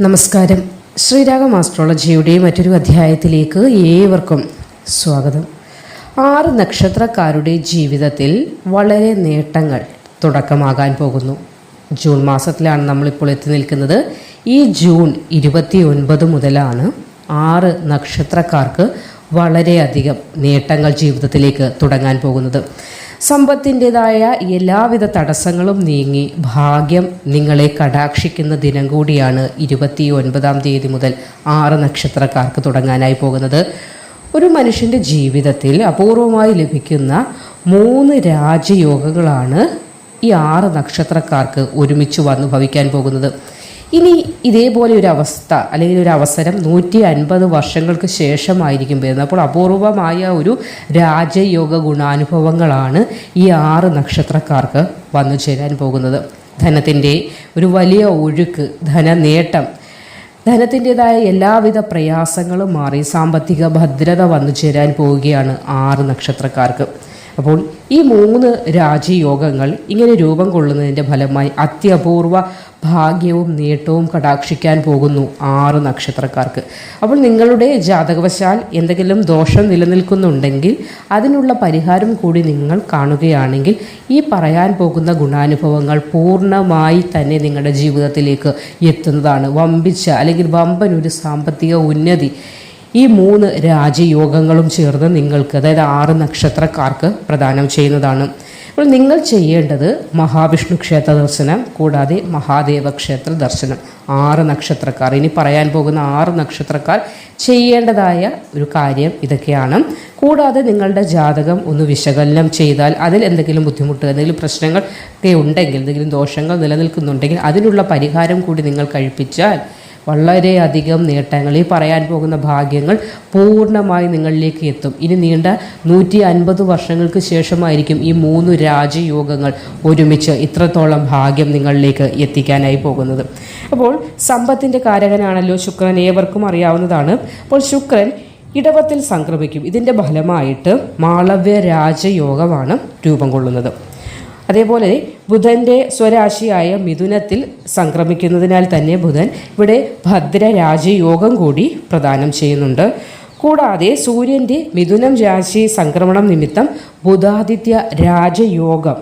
നമസ്കാരം. ശ്രീരാഗം ആസ്ട്രോളജിയുടെ മറ്റൊരു അധ്യായത്തിലേക്ക് ഏവർക്കും സ്വാഗതം. ആറ് നക്ഷത്രക്കാരുടെ ജീവിതത്തിൽ വളരെ നേട്ടങ്ങൾ തുടക്കമാകാൻ പോകുന്നു. ജൂൺ മാസത്തിലാണ് നമ്മളിപ്പോൾ എത്തി നിൽക്കുന്നത്. ഈ ജൂൺ ഇരുപത്തി ഒൻപത് മുതലാണ് ആറ് നക്ഷത്രക്കാർക്ക് വളരെയധികം നേട്ടങ്ങൾ ജീവിതത്തിലേക്ക് തുടങ്ങാൻ പോകുന്നത്. സമ്പത്തിന്റെതായ എല്ലാവിധ തടസ്സങ്ങളും നീങ്ങി ഭാഗ്യം നിങ്ങളെ കടാക്ഷിക്കുന്ന ദിനം കൂടിയാണ് ഇരുപത്തി ഒൻപതാം തീയതി മുതൽ ആറ് നക്ഷത്രക്കാർക്ക് തുടങ്ങാനായി പോകുന്നത്. ഒരു മനുഷ്യന്റെ ജീവിതത്തിൽ അപൂർവമായി ലഭിക്കുന്ന മൂന്ന് രാജയോഗങ്ങളാണ് ഈ ആറ് നക്ഷത്രക്കാർക്ക് ഒരുമിച്ച് വന്നു ഭവിക്കാൻ പോകുന്നത്. ഇനി ഇതേപോലെ ഒരു അവസ്ഥ അല്ലെങ്കിൽ ഒരു അവസരം നൂറ്റി അൻപത് വർഷങ്ങൾക്ക് ശേഷമായിരിക്കും വരുന്നത്. അപ്പോൾ അപൂർവമായ ഒരു രാജയോഗ ഗുണാനുഭവങ്ങളാണ് ഈ ആറ് നക്ഷത്രക്കാർക്ക് വന്നു ചേരാൻ പോകുന്നത്. ധനത്തിന്റെ ഒരു വലിയ ഒഴുക്ക് ധനനേട്ടം ധനത്തിന്റെതായ എല്ലാവിധ പ്രയാസങ്ങളും മാറി സാമ്പത്തിക ഭദ്രത വന്നു ചേരാൻ പോവുകയാണ് ആറ് നക്ഷത്രക്കാർക്ക്. അപ്പോൾ ഈ മൂന്ന് രാജയോഗങ്ങൾ ഇങ്ങനെ രൂപം കൊള്ളുന്നതിന്റെ ഫലമായി അത്യപൂർവ ഭാഗ്യവും നേട്ടവും കടാക്ഷിക്കാൻ പോകുന്നു ആറ് നക്ഷത്രക്കാർക്ക്. അപ്പോൾ നിങ്ങളുടെ ജാതകവശാൽ എന്തെങ്കിലും ദോഷം നിലനിൽക്കുന്നുണ്ടെങ്കിൽ അതിനുള്ള പരിഹാരം കൂടി നിങ്ങൾ കാണുകയാണെങ്കിൽ ഈ പറയാൻ പോകുന്ന ഗുണാനുഭവങ്ങൾ പൂർണമായി തന്നെ നിങ്ങളുടെ ജീവിതത്തിലേക്ക് എത്തുന്നതാണ്. വമ്പിച്ച അല്ലെങ്കിൽ വമ്പൻ ഒരു സാമ്പത്തിക ഉന്നതി ഈ മൂന്ന് രാജയോഗങ്ങളും ചേർന്ന് നിങ്ങൾക്ക് അതായത് ആറ് നക്ഷത്രക്കാർക്ക് പ്രദാനം ചെയ്യുന്നതാണ്. അപ്പോൾ നിങ്ങൾ ചെയ്യേണ്ടത് മഹാവിഷ്ണു ക്ഷേത്ര ദർശനം കൂടാതെ മഹാദേവ ക്ഷേത്ര ദർശനം. ആറ് നക്ഷത്രക്കാർ. ഇനി പറയാൻ പോകുന്ന ആറ് നക്ഷത്രക്കാർ ചെയ്യേണ്ടതായ ഒരു കാര്യം ഇതൊക്കെയാണ്. കൂടാതെ നിങ്ങളുടെ ജാതകം ഒന്ന് വിശകലനം ചെയ്താൽ അതിൽ എന്തെങ്കിലും ബുദ്ധിമുട്ട് എന്തെങ്കിലും പ്രശ്നങ്ങൾ ഒക്കെ ഉണ്ടെങ്കിൽ എന്തെങ്കിലും ദോഷങ്ങൾ നിലനിൽക്കുന്നുണ്ടെങ്കിൽ അതിനുള്ള പരിഹാരം കൂടി നിങ്ങൾ കഴിപ്പിച്ചാൽ വളരെയധികം നേട്ടങ്ങൾ. ഈ പറയാൻ പോകുന്ന ഭാഗ്യങ്ങൾ പൂർണമായി നിങ്ങളിലേക്ക് എത്തും. ഇനി നീണ്ട നൂറ്റി അൻപത് വർഷങ്ങൾക്ക് ശേഷമായിരിക്കും ഈ മൂന്ന് രാജയോഗങ്ങൾ ഒരുമിച്ച് ഇത്രത്തോളം ഭാഗ്യം നിങ്ങളിലേക്ക് എത്തിക്കാനായി പോകുന്നത്. അപ്പോൾ സമ്പത്തിന്റെ കാരകനാണല്ലോ ശുക്രൻ. ഏവർക്കും അറിയാവുന്നതാണ്. അപ്പോൾ ശുക്രൻ ഇടവത്തിൽ സംക്രമിക്കും. ഇതിന്റെ ഫലമായിട്ട് മാളവ്യ രാജയോഗമാണ് രൂപം കൊള്ളുന്നത്. അതേപോലെ ബുധന്റെ സ്വരാശിയായ മിഥുനത്തിൽ സംക്രമിക്കുന്നതിനാൽ തന്നെ ബുധൻ ഇവിടെ ഭദ്രരാജയോഗം കൂടി പ്രദാനം ചെയ്യുന്നുണ്ട്. കൂടാതെ സൂര്യന്റെ മിഥുനം രാശി സംക്രമണം നിമിത്തം ബുധാദിത്യ രാജയോഗം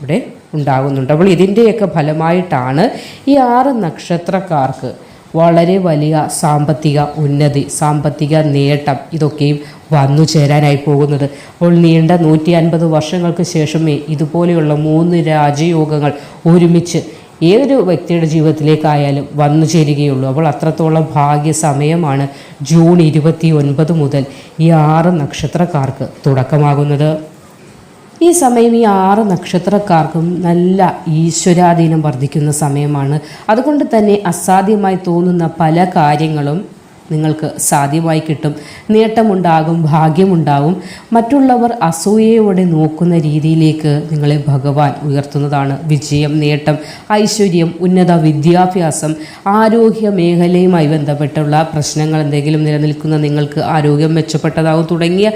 ഇവിടെ ഉണ്ടാകുന്നുണ്ട്. അപ്പോൾ ഇതിന്റെയൊക്കെ ഫലമായിട്ടാണ് ഈ ആറ് നക്ഷത്രക്കാർക്ക് വളരെ വലിയ സാമ്പത്തിക ഉന്നതി സാമ്പത്തിക നേട്ടം ഇതൊക്കെയും വന്നു ചേരാനായി പോകുന്നത്. അപ്പോൾ നീണ്ട നൂറ്റി അൻപത് വർഷങ്ങൾക്ക് ശേഷമേ ഇതുപോലെയുള്ള മൂന്ന് രാജയോഗങ്ങൾ ഒരുമിച്ച് ഏതൊരു വ്യക്തിയുടെ ജീവിതത്തിലേക്കായാലും വന്നു ചേരുകയുള്ളൂ. അപ്പോൾ അത്രത്തോളം ഭാഗ്യ സമയമാണ് ജൂൺ ഇരുപത്തി ഒൻപത് മുതൽ ഈ ആറ് നക്ഷത്രക്കാർക്ക് തുടക്കമാകുന്നത്. ഈ സമയം ഈ ആറ് നക്ഷത്രക്കാർക്കും നല്ല ഈശ്വരാധീനം വർദ്ധിക്കുന്ന സമയമാണ്. അതുകൊണ്ട് തന്നെ അസാധ്യമായി തോന്നുന്ന പല കാര്യങ്ങളും നിങ്ങൾക്ക് സാധ്യമായി കിട്ടും. നേട്ടമുണ്ടാകും ഭാഗ്യമുണ്ടാകും. മറ്റുള്ളവർ അസൂയയോടെ നോക്കുന്ന രീതിയിലേക്ക് നിങ്ങളെ ഭഗവാൻ ഉയർത്തുന്നതാണ് വിജയം നേട്ടം ഐശ്വര്യം ഉന്നത വിദ്യാഭ്യാസം ആരോഗ്യ മേഖലയുമായി ബന്ധപ്പെട്ടുള്ള പ്രശ്നങ്ങൾ എന്തെങ്കിലും നിലനിൽക്കുന്ന നിങ്ങൾക്ക് ആരോഗ്യം മെച്ചപ്പെട്ടതാകും തുടങ്ങിയ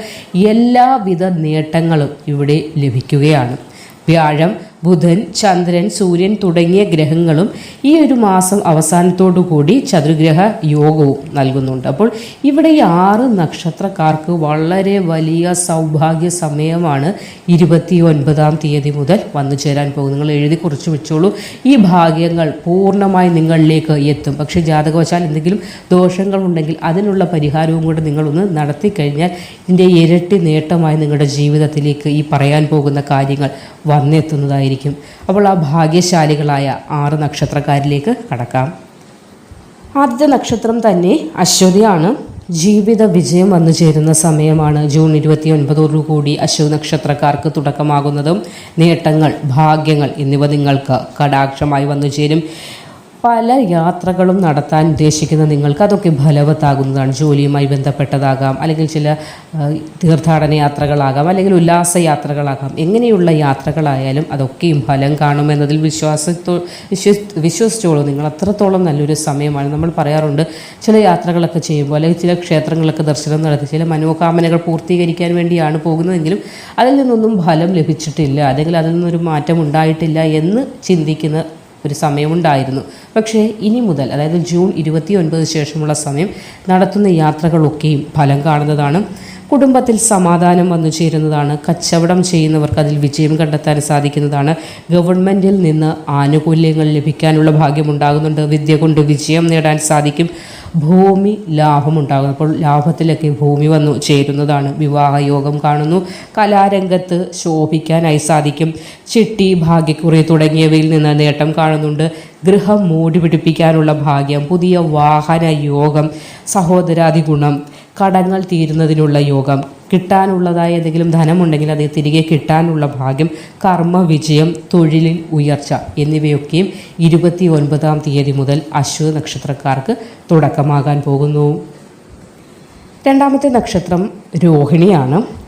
എല്ലാവിധ നേട്ടങ്ങളും ഇവിടെ ലഭിക്കുകയാണ്. വ്യാഴം ബുധൻ ചന്ദ്രൻ സൂര്യൻ തുടങ്ങിയ ഗ്രഹങ്ങളും ഈ ഒരു മാസം അവസാനത്തോടു കൂടി ചതുർഗ്രഹ യോഗവും നൽകുന്നുണ്ട്. അപ്പോൾ ഇവിടെ ഈ ആറ് നക്ഷത്രക്കാർക്ക് വളരെ വലിയ സൗഭാഗ്യ സമയമാണ് ഇരുപത്തി ഒൻപതാം തീയതി മുതൽ വന്നു ചേരാൻ പോകും നിങ്ങൾ എഴുതി കുറിച്ച് വെച്ചോളൂ. ഈ ഭാഗ്യങ്ങൾ പൂർണമായി നിങ്ങളിലേക്ക് എത്തും. പക്ഷേ ജാതകവശാൽ എന്തെങ്കിലും ദോഷങ്ങളുണ്ടെങ്കിൽ അതിനുള്ള പരിഹാരവും കൂടെ നിങ്ങളൊന്ന് നടത്തി കഴിഞ്ഞാൽ ഇതിന്റെ ഇരട്ടി നേട്ടമായി നിങ്ങളുടെ ജീവിതത്തിലേക്ക് ഈ പറയാൻ പോകുന്ന കാര്യങ്ങൾ വന്നെത്തുന്നതായിരിക്കും. അപ്പോൾ ആ ഭാഗ്യശാലികളായ ആറ് നക്ഷത്രക്കാരിലേക്ക് കടക്കാം. ആദ്യത്തെ നക്ഷത്രം തന്നെ അശ്വതിയാണ്. ജീവിത വിജയം വന്നു ചേരുന്ന സമയമാണ് ജൂൺ ഇരുപത്തി ഒൻപതോടുകൂടി അശ്വ നക്ഷത്രക്കാർക്ക് തുടക്കമാകുന്നതും. നേട്ടങ്ങൾ ഭാഗ്യങ്ങൾ എന്നിവ നിങ്ങൾക്ക് കടാക്ഷമായി വന്നു ചേരും. പല യാത്രകളും നടത്താൻ ഉദ്ദേശിക്കുന്ന നിങ്ങൾക്ക് അതൊക്കെ ഫലവത്താകുന്നതാണ് ജോലിയുമായി ബന്ധപ്പെട്ടതാകാം അല്ലെങ്കിൽ ചില തീർത്ഥാടന യാത്രകളാകാം അല്ലെങ്കിൽ ഉല്ലാസ യാത്രകളാകാം. എങ്ങനെയുള്ള യാത്രകളായാലും അതൊക്കെയും ഫലം കാണുമെന്നതിൽ വിശ്വാസത്തോ വിശ്വസ് വിശ്വസിച്ചോളൂ. നിങ്ങൾ അത്രത്തോളം നല്ലൊരു സമയമാണ്. നമ്മൾ പറയാറുണ്ട് ചില യാത്രകളൊക്കെ ചെയ്യുമ്പോൾ അല്ലെങ്കിൽ ചില ക്ഷേത്രങ്ങളൊക്കെ ദർശനം നടത്തി ചില മനോകാമനകൾ പൂർത്തീകരിക്കാൻ വേണ്ടിയാണ് പോകുന്നതെങ്കിലും അതിൽ നിന്നൊന്നും ഫലം ലഭിച്ചിട്ടില്ല അല്ലെങ്കിൽ അതിൽ നിന്നൊരു മാറ്റം ഉണ്ടായിട്ടില്ല എന്ന് ചിന്തിക്കുന്ന ഒരു സമയമുണ്ടായിരുന്നു. പക്ഷേ ഇനി മുതൽ അതായത് ജൂൺ ഇരുപത്തി ഒൻപത് ശേഷമുള്ള സമയം നടത്തുന്ന യാത്രകളൊക്കെയും ഫലം കാണുന്നതാണ്. കുടുംബത്തിൽ സമാധാനം വന്നു ചേരുന്നതാണ്. കച്ചവടം ചെയ്യുന്നവർക്ക് അതിൽ വിജയം കണ്ടെത്താൻ സാധിക്കുന്നതാണ്. ഗവൺമെന്റിൽ നിന്ന് ആനുകൂല്യങ്ങൾ ലഭിക്കാനുള്ള ഭാഗ്യമുണ്ടാകുന്നുണ്ട്. വിദ്യ കൊണ്ട് വിജയം നേടാൻ സാധിക്കും. ഭൂമി ലാഭമുണ്ടാകുന്നു അപ്പോൾ ലാഭത്തിലൊക്കെ ഭൂമി വന്നു ചേരുന്നതാണ്. വിവാഹയോഗം കാണുന്നു. കലാരംഗത്ത് ശോഭിക്കാനായി സാധിക്കും. ചിട്ടി ഭാഗ്യക്കുറി തുടങ്ങിയവയിൽ നിന്ന് നേട്ടം കാണുന്നുണ്ട്. ഗൃഹം മൂടി പിടിപ്പിക്കാനുള്ള ഭാഗ്യം പുതിയ വാഹന യോഗം സഹോദരാദി ഗുണം കടങ്ങൾ തീരുന്നതിനുള്ള യോഗം. കിട്ടാനുള്ളതായ എന്തെങ്കിലും ധനമുണ്ടെങ്കിൽ അത് തിരികെ കിട്ടാനുള്ള ഭാഗ്യം കർമ്മ വിജയം തൊഴിലിൽ ഉയർച്ച എന്നിവയൊക്കെയും ഇരുപത്തി ഒൻപതാം തീയതി മുതൽ അശ്വ നക്ഷത്രക്കാർക്ക് തുടക്കമാകാൻ പോകുന്നു. രണ്ടാമത്തെ നക്ഷത്രം രോഹിണിയാണ്.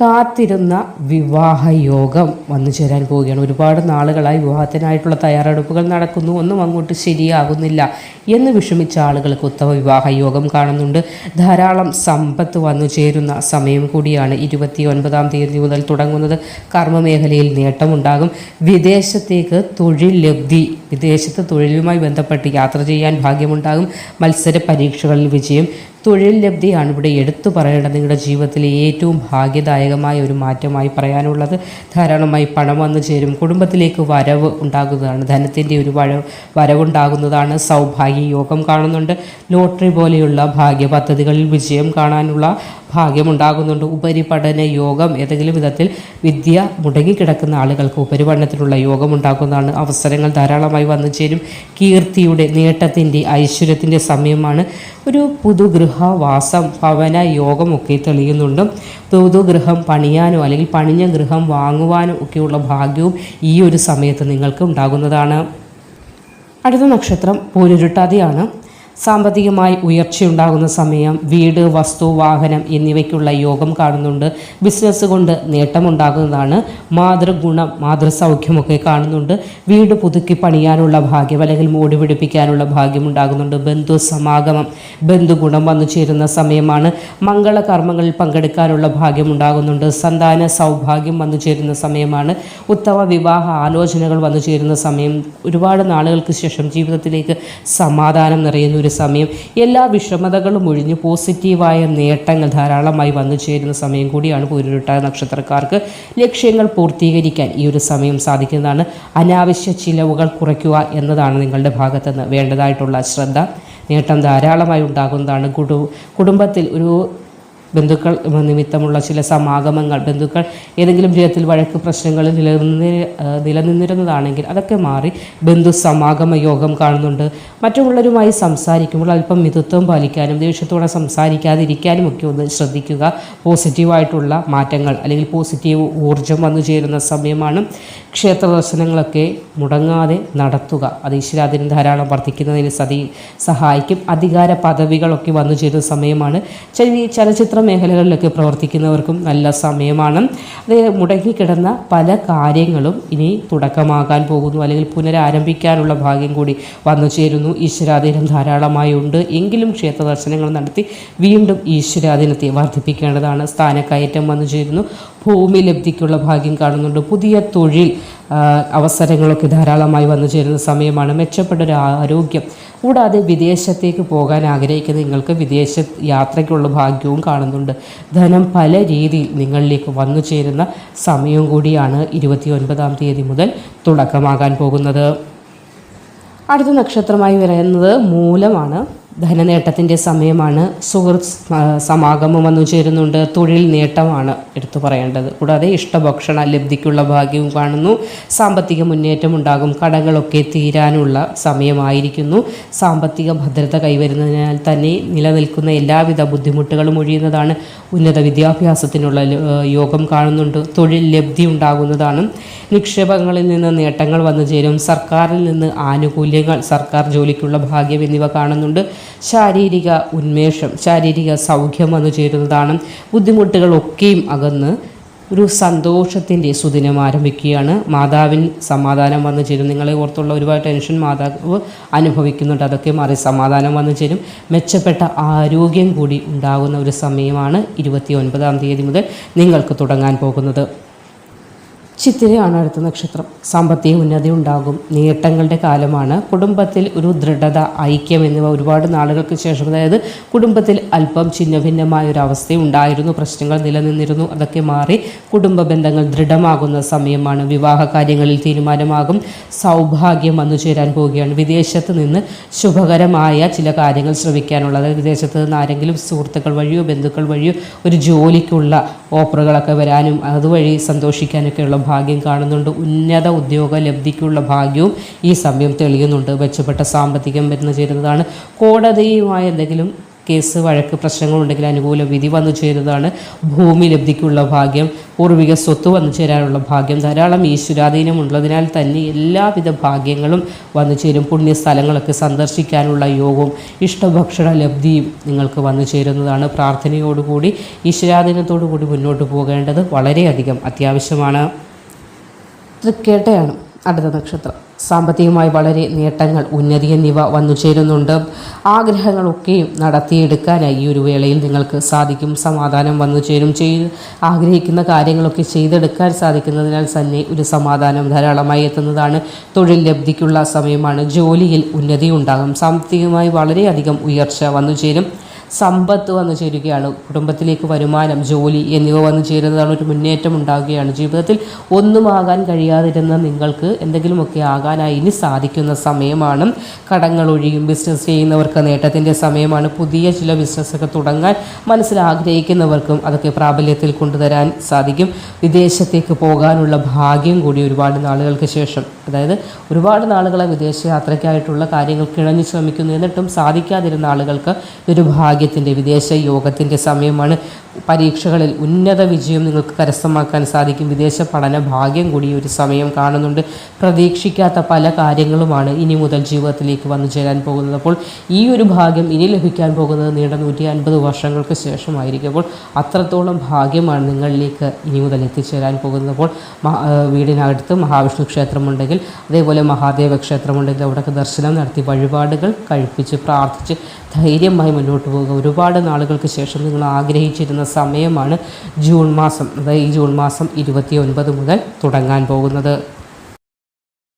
കാത്തിരുന്ന വിവാഹയോഗം വന്നു ചേരാൻ പോവുകയാണ്. ഒരുപാട് നാളുകളായി വിവാഹത്തിനായിട്ടുള്ള തയ്യാറെടുപ്പുകൾ നടക്കുന്നു. ഒന്നും അങ്ങോട്ട് ശരിയാകുന്നില്ല എന്ന് വിഷമിച്ച ആളുകൾക്ക് ഉത്തമ വിവാഹയോഗം കാണുന്നുണ്ട്. ധാരാളം സമ്പത്ത് വന്നു ചേരുന്ന സമയം കൂടിയാണ് ഇരുപത്തി ഒൻപതാം തീയതി മുതൽ തുടങ്ങുന്നത്. കർമ്മമേഖലയിൽ നേട്ടമുണ്ടാകും. വിദേശത്തേക്ക് തൊഴിൽ ലബ്ധി വിദേശത്ത് തൊഴിലുമായി ബന്ധപ്പെട്ട് യാത്ര ചെയ്യാൻ ഭാഗ്യമുണ്ടാകും. മത്സര പരീക്ഷകളിൽ വിജയം തൊഴിൽ ലബ്ധിയാണ് ഇവിടെ എടുത്തു പറയേണ്ടത്. നിങ്ങളുടെ ജീവിതത്തിലെ ഏറ്റവും ഭാഗ്യദായകമായ ഒരു മാറ്റമായി പറയാനുള്ളത് ധാരാളമായി പണം വന്നു ചേരും. കുടുംബത്തിലേക്ക് വരവ് ഉണ്ടാകുന്നതാണ്. ധനത്തിന്റെ ഒരു വരവ് വരവുണ്ടാകുന്നതാണ് സൗഭാഗ്യ യോഗം കാണുന്നുണ്ട്. ലോട്ടറി പോലെയുള്ള ഭാഗ്യ പദ്ധതികളിൽ വിജയം കാണാനുള്ള ഭാഗ്യമുണ്ടാകുന്നുണ്ട്. ഉപരിപഠന യോഗം ഏതെങ്കിലും വിധത്തിൽ വിദ്യ മുടങ്ങിക്കിടക്കുന്ന ആളുകൾക്ക് ഉപരിപഠനത്തിനുള്ള യോഗം ഉണ്ടാക്കുന്നതാണ് അവസരങ്ങൾ ധാരാളമായി വന്നു ചേരും. കീർത്തിയുടെ നേട്ടത്തിന്റെ ഐശ്വര്യത്തിന്റെ സമയമാണ്. ഒരു പുതുഗൃഹവാസം ഭവന ഒക്കെ തെളിയുന്നുണ്ട്. പുതുഗൃഹം പണിയാനോ അല്ലെങ്കിൽ പണിഞ്ഞ ഗൃഹം വാങ്ങുവാനോ ഒക്കെയുള്ള ഭാഗ്യവും ഈ ഒരു സമയത്ത് നിങ്ങൾക്ക് ഉണ്ടാകുന്നതാണ്. അടുത്ത നക്ഷത്രം പൂരുരുട്ടാതിയാണ്. സാമ്പത്തികമായി ഉയർച്ചയുണ്ടാകുന്ന സമയം വീട് വസ്തു വാഹനം എന്നിവയ്ക്കുള്ള യോഗം കാണുന്നുണ്ട്. ബിസിനസ് കൊണ്ട് നേട്ടമുണ്ടാകുന്നതാണ്. മാതൃഗുണം മാതൃസൗഖ്യമൊക്കെ കാണുന്നുണ്ട്. വീട് പുതുക്കി പണിയാനുള്ള ഭാഗ്യം അല്ലെങ്കിൽ മൂടി പിടിപ്പിക്കാനുള്ള ഭാഗ്യം ഉണ്ടാകുന്നുണ്ട് ബന്ധു സമാഗമം ബന്ധുഗുണം വന്നു ചേരുന്ന സമയമാണ്. മംഗള കർമ്മങ്ങളിൽ പങ്കെടുക്കാനുള്ള ഭാഗ്യം ഉണ്ടാകുന്നുണ്ട് സന്താന സൗഭാഗ്യം വന്നു ചേരുന്ന സമയമാണ്. ഉത്തമ വിവാഹ ആലോചനകൾ വന്നു ചേരുന്ന സമയം. ഒരുപാട് നാളുകൾക്ക് ശേഷം ജീവിതത്തിലേക്ക് സമാധാനം നിറയുന്ന ഒരു സമയം എല്ലാ വിഷമതകളും ഒഴിഞ്ഞ് പോസിറ്റീവായ നേട്ടങ്ങൾ ധാരാളമായി വന്നു ചേരുന്ന സമയം കൂടിയാണ് പൂരുരുട്ട നക്ഷത്രക്കാർക്ക് ലക്ഷ്യങ്ങൾ പൂർത്തീകരിക്കാൻ ഈ ഒരു സമയം സാധിക്കുന്നതാണ്. അനാവശ്യ ചിലവുകൾ കുറയ്ക്കുക എന്നതാണ് നിങ്ങളുടെ ഭാഗത്തുനിന്ന് വേണ്ടതായിട്ടുള്ള ശ്രദ്ധ. നേട്ടം ധാരാളമായി ഉണ്ടാകുന്നതാണ്. കുടു കുടുംബത്തിൽ ഒരു ബന്ധുക്കൾ നിമിത്തമുള്ള ചില സമാഗമങ്ങൾ ബന്ധുക്കൾ ഏതെങ്കിലും വിധത്തിൽ വഴക്ക് പ്രശ്നങ്ങൾ നിലനിന്ന് നിലനിന്നിരുന്നതാണെങ്കിൽ അതൊക്കെ മാറി ബന്ധു സമാഗമ യോഗം കാണുന്നുണ്ട്. മറ്റുള്ളവരുമായി സംസാരിക്കുമ്പോൾ അല്പം മിതത്വം പാലിക്കാനും ദേഷ്യത്തോടെ സംസാരിക്കാതിരിക്കാനും ഒക്കെ ഒന്ന് ശ്രദ്ധിക്കുക. പോസിറ്റീവായിട്ടുള്ള മാറ്റങ്ങൾ അല്ലെങ്കിൽ പോസിറ്റീവ് ഊർജം വന്നു ചേരുന്ന സമയമാണ് ക്ഷേത്ര ദർശനങ്ങളൊക്കെ മുടങ്ങാതെ നടത്തുക. അത് ഈശ്വരാധീനം ധാരാളം വർദ്ധിക്കുന്നതിന് സതി സഹായിക്കും. അധികാര പദവികളൊക്കെ വന്നു ചേരുന്ന സമയമാണ്. ചലച്ചിത്ര മേഖലകളിലൊക്കെ പ്രവർത്തിക്കുന്നവർക്കും നല്ല സമയമാണ്. അത് മുടങ്ങിക്കിടന്ന പല കാര്യങ്ങളും ഇനി തുടക്കമാകാൻ പോകുന്നു. അല്ലെങ്കിൽ പുനരാരംഭിക്കാനുള്ള ഭാഗ്യം കൂടി വന്നു ചേരുന്നു. ഈശ്വരാധീനം ധാരാളമായി ഉണ്ട് എങ്കിലും ക്ഷേത്ര ദർശനങ്ങൾ നടത്തി വീണ്ടും ഈശ്വരാധീനത്തെ വർദ്ധിപ്പിക്കേണ്ടതാണ്. സ്ഥാനക്കയറ്റം വന്നു ചേരുന്നു. ഭൂമി ലബ്ധിക്കുള്ള ഭാഗ്യം കാണുന്നുണ്ട്. പുതിയ തൊഴിൽ അവസരങ്ങളൊക്കെ ധാരാളമായി വന്നു ചേരുന്ന സമയമാണ് മെച്ചപ്പെട്ട ഒരു ആരോഗ്യം. കൂടാതെ വിദേശത്തേക്ക് പോകാൻ ആഗ്രഹിക്കുന്ന നിങ്ങൾക്ക് വിദേശ യാത്രയ്ക്കുള്ള ഭാഗ്യവും കാണുന്നുണ്ട്. ധനം പല രീതിയിൽ നിങ്ങളിലേക്ക് വന്നു ചേരുന്ന സമയവും കൂടിയാണ് ഇരുപത്തി ഒൻപതാം തീയതി മുതൽ തുടക്കമാകാൻ പോകുന്നത്. അടുത്ത നക്ഷത്രമായി വരുന്നത് മൂലമാണ്. ധനനേട്ടത്തിന്റെ സമയമാണ്. സുഹൃത്ത് സമാഗമം വന്നു ചേരുന്നുണ്ട്. തൊഴിൽ നേട്ടമാണ് എടുത്തു പറയേണ്ടത്. കൂടാതെ ഇഷ്ടഭക്ഷണ ലബ്ധിക്കുള്ള ഭാഗ്യവും കാണുന്നു. സാമ്പത്തിക മുന്നേറ്റം ഉണ്ടാകും. കടങ്ങളൊക്കെ തീരാനുള്ള സമയമായിരിക്കുന്നു. സാമ്പത്തിക ഭദ്രത കൈവരുന്നതിനാൽ തന്നെ നിലനിൽക്കുന്ന എല്ലാവിധ ബുദ്ധിമുട്ടുകളും ഒഴിയുന്നതാണ്. ഉന്നത വിദ്യാഭ്യാസത്തിനുള്ള യോഗം കാണുന്നുണ്ട്. തൊഴിൽ ലബ്ധി ഉണ്ടാകുന്നതാണ്. നിക്ഷേപങ്ങളിൽ നിന്ന് നേട്ടങ്ങൾ വന്നു ചേരും. സർക്കാരിൽ നിന്ന് ആനുകൂല്യങ്ങൾ സർക്കാർ ജോലിക്കുള്ള ഭാഗ്യം എന്നിവ കാണുന്നുണ്ട്. ശാരീരിക ഉന്മേഷം ശാരീരിക സൗഖ്യം വന്നു ചേരുന്നതാണ്. ബുദ്ധിമുട്ടുകളൊക്കെയും അകന്ന് ഒരു സന്തോഷത്തിന്റെ സുദിനം ആരംഭിക്കുകയാണ്. മാതാവിൻ സമാധാനം വന്നു ചേരും. നിങ്ങളെ ഓർത്തുള്ള ഒരുപാട് ടെൻഷൻ മാതാവ് അനുഭവിക്കുന്നുണ്ട്. അതൊക്കെ മാറി സമാധാനം വന്നു ചേരും. മെച്ചപ്പെട്ട ആരോഗ്യം കൂടി ഉണ്ടാകുന്ന ഒരു സമയമാണ് ഇരുപത്തി ഒൻപതാം തീയതി മുതൽ നിങ്ങൾക്ക് തുടങ്ങാൻ പോകുന്നത്. ചിത്തിരയാണ് അടുത്ത നക്ഷത്രം. സാമ്പത്തിക ഉന്നതി ഉണ്ടാകും. നേട്ടങ്ങളുടെ കാലമാണ്. കുടുംബത്തിൽ ഒരു ദൃഢത ഐക്യം എന്നിവ ഒരുപാട് നാളുകൾക്ക് ശേഷം അതായത് കുടുംബത്തിൽ അല്പം ഛിന്നഭിന്നമായ ഒരു അവസ്ഥ ഉണ്ടായിരുന്നു. പ്രശ്നങ്ങൾ നിലനിന്നിരുന്നു. അതൊക്കെ മാറി കുടുംബ ബന്ധങ്ങൾ ദൃഢമാകുന്ന സമയമാണ്. വിവാഹ കാര്യങ്ങളിൽ തീരുമാനമാകും. സൗഭാഗ്യം വന്നു ചേരാൻ പോവുകയാണ്. വിദേശത്ത് നിന്ന് ശുഭകരമായ ചില കാര്യങ്ങൾ ശ്രമിക്കാനുള്ള അതായത് വിദേശത്ത് നിന്ന് ആരെങ്കിലും സുഹൃത്തുക്കൾ വഴിയോ ബന്ധുക്കൾ വഴിയോ ഒരു ജോലിക്കുള്ള ഓഫറുകളൊക്കെ വരാനും അതുവഴി സന്തോഷിക്കാനൊക്കെയുള്ള ഭാഗ്യം കാണുന്നുണ്ട്. ഉന്നത ഉദ്യോഗ ലബ്ധിക്കുള്ള ഭാഗ്യവും ഈ സമയം തെളിയുന്നുണ്ട്. മെച്ചപ്പെട്ട സാമ്പത്തികം വരുന്നു ചേരുന്നതാണ്. കോടതിയുമായി എന്തെങ്കിലും കേസ് വഴക്ക് പ്രശ്നങ്ങളുണ്ടെങ്കിൽ അനുകൂല വിധി വന്നു ചേരുന്നതാണ്. ഭൂമി ലബ്ധിക്കുള്ള ഭാഗ്യം പൂർവിക സ്വത്ത് വന്നു ചേരാനുള്ള ഭാഗ്യം ധാരാളം ഈശ്വരാധീനം ഉള്ളതിനാൽ തന്നെ എല്ലാവിധ ഭാഗ്യങ്ങളും വന്നു ചേരും. പുണ്യസ്ഥലങ്ങളൊക്കെ സന്ദർശിക്കാനുള്ള യോഗവും ഇഷ്ടഭക്ഷണ ലബ്ധിയും നിങ്ങൾക്ക് വന്നു ചേരുന്നതാണ്. പ്രാർത്ഥനയോടുകൂടി ഈശ്വരാധീനത്തോടു കൂടി മുന്നോട്ട് പോകേണ്ടത് വളരെയധികം അത്യാവശ്യമാണ്. തൃക്കേട്ടയാണ് അടുത്ത നക്ഷത്രം. സാമ്പത്തികമായി വളരെ നേട്ടങ്ങൾ ഉന്നതി എന്നിവ വന്നു ചേരുന്നുണ്ട്. ആഗ്രഹങ്ങളൊക്കെയും നടത്തിയെടുക്കാനായി ഈ ഒരു വേളയിൽ നിങ്ങൾക്ക് സാധിക്കും. സമാധാനം വന്നു ചേരും. ചെയ്ത് ആഗ്രഹിക്കുന്ന കാര്യങ്ങളൊക്കെ ചെയ്തെടുക്കാൻ സാധിക്കുന്നതിനാൽ തന്നെ ഒരു സമാധാനം ധാരാളമായി എത്തുന്നതാണ്. തൊഴിൽ ലബ്ധിക്കുള്ള സമയമാണ്. ജോലിയിൽ ഉന്നതി ഉണ്ടാകും. സാമ്പത്തികമായി വളരെയധികം ഉയർച്ച വന്നു ചേരും. സമ്പത്ത് വന്നു ചേരുകയാണ്. കുടുംബത്തിലേക്ക് വരുമാനം ജോലി എന്നിവ വന്നു ചേരുന്നതാണ് ഒരു മുന്നേറ്റം ഉണ്ടാകുകയാണ് ജീവിതത്തിൽ ഒന്നുമാകാൻ കഴിയാതിരുന്ന നിങ്ങൾക്ക് എന്തെങ്കിലുമൊക്കെ ആകാനായി ഇനി സാധിക്കുന്ന സമയമാണ്. കടങ്ങൾ ഒഴിയും ബിസിനസ് ചെയ്യുന്നവർക്ക് നേട്ടത്തിന്റെ സമയമാണ്. പുതിയ ചില ബിസിനസ്സൊക്കെ തുടങ്ങാൻ മനസ്സിൽ ആഗ്രഹിക്കുന്നവർക്കും അതൊക്കെ പ്രാബല്യത്തിൽ കൊണ്ടുതരാൻ സാധിക്കും. വിദേശത്തേക്ക് പോകാനുള്ള ഭാഗ്യം കൂടി ഒരുപാട് നാളുകൾക്ക് ശേഷം. അതായത് ഒരുപാട് നാളുകളെ വിദേശയാത്രയ്ക്കായിട്ടുള്ള കാര്യങ്ങൾ കിണഞ്ഞു ശ്രമിക്കുന്നു. എന്നിട്ടും സാധിക്കാതിരുന്ന ആളുകൾക്ക് ഒരു ഭാഗ്യത്തിന്റെ വിദേശ യോഗത്തിന്റെ സമയമാണ്. പരീക്ഷകളിൽ ഉന്നത വിജയം നിങ്ങൾക്ക് കരസ്ഥമാക്കാൻ സാധിക്കും. വിദേശ പഠന ഭാഗ്യം കൂടി ഒരു സമയം കാണുന്നുണ്ട്. പ്രതീക്ഷിക്കാത്ത പല കാര്യങ്ങളുമാണ് ഇനി മുതൽ ജീവിതത്തിലേക്ക് വന്നു ചേരാൻ പോകുന്നത്. അപ്പോൾ ഈ ഒരു ഭാഗ്യം ഇനി ലഭിക്കാൻ പോകുന്നത് നീണ്ട നൂറ്റി അൻപത് വർഷങ്ങൾക്ക് ശേഷമായിരിക്കും. അപ്പോൾ അത്രത്തോളം ഭാഗ്യമാണ് നിങ്ങളിലേക്ക് ഇനി മുതൽ എത്തിച്ചേരാൻ പോകുന്നത്. അപ്പോൾ വീടിനടുത്ത് മഹാവിഷ്ണു ക്ഷേത്രമുണ്ടെങ്കിൽ അതേപോലെ മഹാദേവ ക്ഷേത്രമുണ്ടെങ്കിൽ അവിടെയൊക്കെ ദർശനം നടത്തി വഴിപാടുകൾ കഴിപ്പിച്ച് പ്രാർത്ഥിച്ച് ധൈര്യമായി മുന്നോട്ട് പോകുക ഒരുപാട് നാളുകൾക്ക് ശേഷം നിങ്ങൾ ആഗ്രഹിച്ചിരുന്ന സമയമാണ് ജൂൺ മാസം അതായത് ഈ ജൂൺ മാസം ഇരുപത്തി ഒൻപത് മുതൽ തുടങ്ങാൻ പോകുന്നത്.